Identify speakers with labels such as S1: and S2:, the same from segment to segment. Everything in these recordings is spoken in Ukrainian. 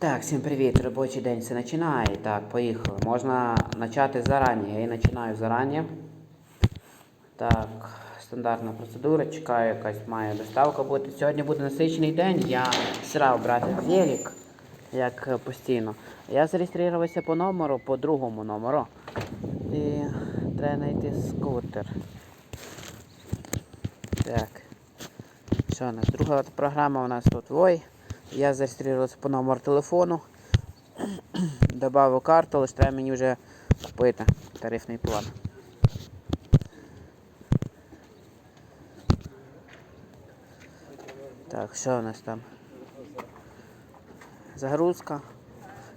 S1: Так, всім привіт, робочий день все починає. Так, поїхали. Можна почати зарані. Я і починаю зарані. Так, стандартна процедура. Чекаю, якась має доставка бути. Сьогодні буде насичений день. Я срав брати велик, як постійно. Я зареєструвався по номеру, по другому номеру. І треба знайти скутер. Так. Що у нас? Друга програма у нас тут Вой. Я зареєструвався по номеру телефону. Добавив карту, лише треба мені вже купити тарифний план. Так, що у нас там? Загрузка.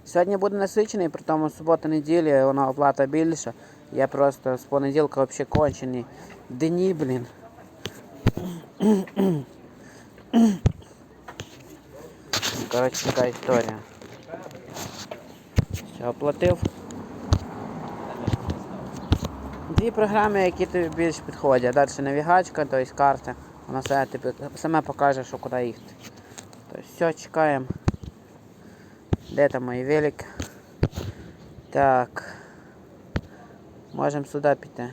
S1: Сьогодні буде насичений, при тому субота неділя, вона оплата більша. Я просто з понеділка взагалі кончений. Дні, блін. Коротше, така історія. Все, оплатив. Дві програми, які тобі більш підходять. Далі навігачка, тобто карта. Вона все тобі саме покаже, що куди їхати. Тобто все, чекаємо. Де там мої велик? Так. Можемо сюди піти.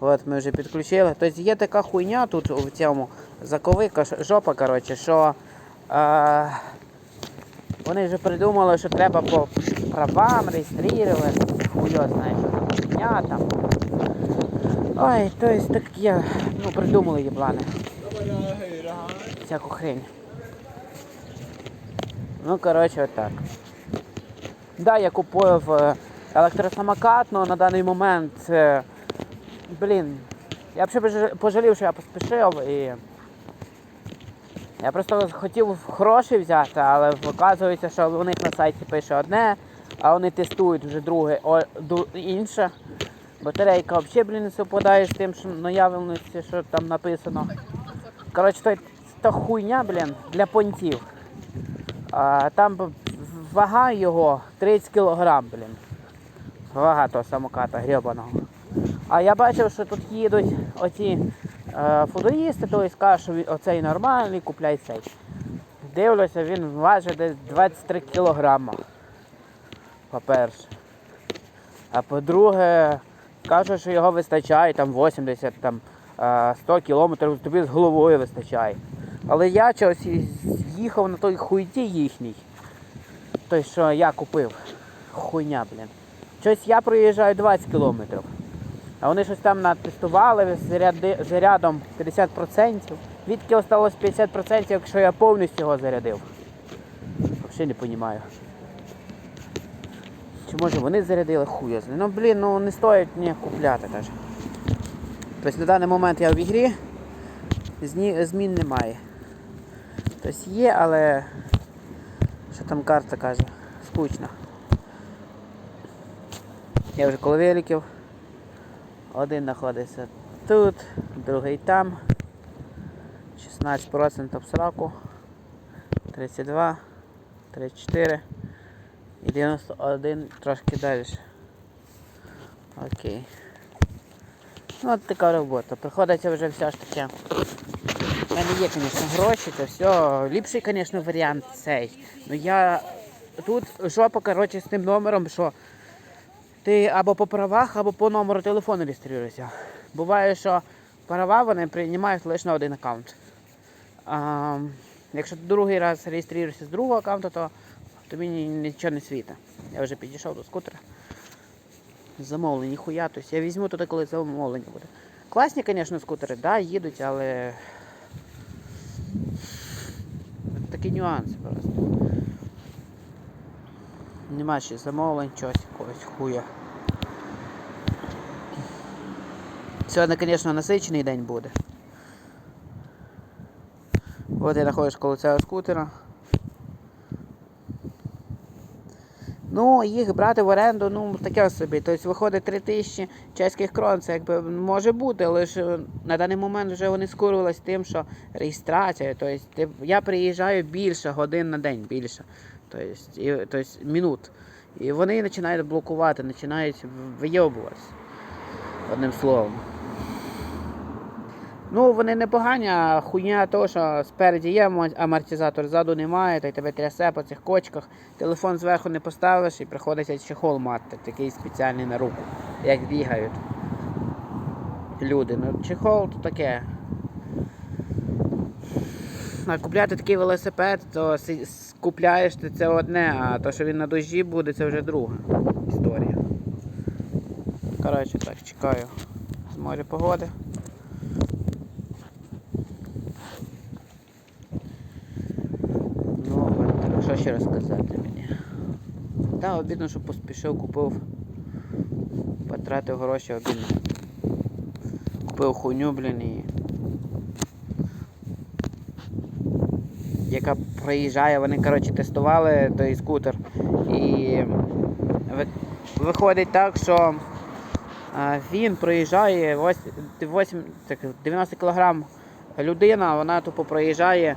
S1: От ми вже підключили. Тобто є така хуйня тут у цьому заковика, жопа, коротше, що е, вони вже придумали, що треба по правам реєструвати. Хуйо знає, що там хуйня там. Ой, то есть так я, ну, придумали їблани. Всяку хрень. Ну, коротше, отак. Да, я купив е, електросамокат, але на даний момент, е, блін, я б ще пожалів, що я поспішив і. Я просто хотів гроші взяти, але вказується, що у них на сайті пише одне, а вони тестують вже друге о, інше. Батарейка взагалі, блін, не совпадає з тим, що наявленості, що там написано. Коротше, то, то хуйня, блін, для понтів. А, там вага його 30 кілограм, блін. Вага того самоката гребаного. А я бачив, що тут їдуть оці футуристи, то есть кажуть, що оцей нормальний, купляй цей. Дивлюся, він важить десь 23 кілограма. По-перше. А по-друге, кажуть, що його вистачає там 80, там, е, 100 кілометрів, тобі з головою вистачає. Але я чогось їхав на той хуйті їхній. Той, що я купив. Хуйня, блін. Щось я проїжджаю 20 кілометрів. А вони щось там натестували з зарядом 50%. Відки осталось 50%, якщо я повністю його зарядив. Взагалі не розумію. Чи може вони зарядили хуя. Ну блін, ну не стоїть мені купляти теж. Тобто на даний момент я в ігрі, змін немає. Тобто є, але що там карта каже? Скучно. Я вже коло великів. Один знаходиться тут, другий там. 16% сраку. 32, 34 і 91 трошки далі. Окей. Ну от така робота. Приходиться вже все ж таки. У мене є, звісно, гроші, це все. Ліпший, звісно, варіант цей. Ну я тут жопа, коротше, з тим номером, що ти або по правах, або по номеру телефону реєструєшся. Буває, що права вони приймають лише на один аккаунт. А, якщо ти другий раз реєструєшся з другого аккаунту, то тобі ні- нічого не світить. Я вже підійшов до скутера. Замовлені хуя, тобто я візьму туди, коли замовлення буде. Класні, звісно, скутери, да, їдуть, але такі нюанси просто. Нема ще замовлень, чогось якогось хуя. Сьогодні, звісно, насичений день буде. От я знаходжусь коло цього скутера. Ну, їх брати в оренду, ну, таке собі. Тобто виходить 3000 чеських крон, це якби може бути, але ж е, на даний момент вже вони скурились тим, що реєстрація. Тобто я приїжджаю більше годин на день, більше. Тобто, і, тобто минут. І вони починають блокувати, починають вийобуватися. Одним словом. Ну, вони не погані, а хуйня того, що спереді є амортизатор, ззаду немає, та й тебе трясе по цих кочках. Телефон зверху не поставиш і приходиться чехол мати, такий спеціальний на руку, як бігають люди. Ну, чехол то таке. А купляти такий велосипед, то купляєш ти це одне, а то, що він на дощі буде, це вже друга історія. Коротше, так, чекаю. Зможе погоди. Ну, от, ще розказати мені? Та, обідно, що поспішив, купив, потратив гроші, обідно. Купив хуйню, блін, і. Яка проїжджає, вони, коротше, тестували той скутер. І виходить так, що він проїжджає 8, так, 90 кг людина, вона тупо проїжджає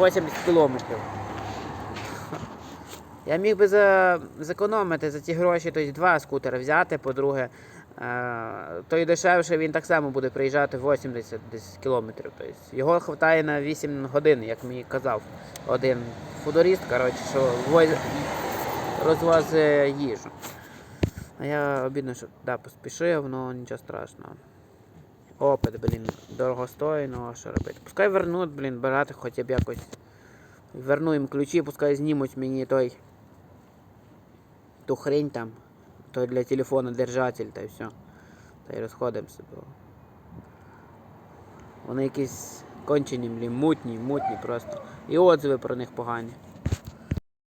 S1: 80 кілометрів. Я міг би за, зекономити за ці гроші, тобто два скутери взяти, по-друге, е, той дешевше він так само буде приїжджати 80 десь кілометрів. Тобто його вистачає на 8 годин, як мені казав один футурист, коротше, що воз- розвозить їжу. А я обідно, що да, поспішив, але нічого страшного. Опит, блін, дорого стоїть, ну що робити? Пускай вернуть, блін, брати хоч б якось. Верну їм ключі, пускай знімуть мені той. Ту хрень там. то для телефона держатель та й все. Та й розходимося, бо. Вони якісь кончені, блін, мутні, мутні просто. І отзиви про них погані.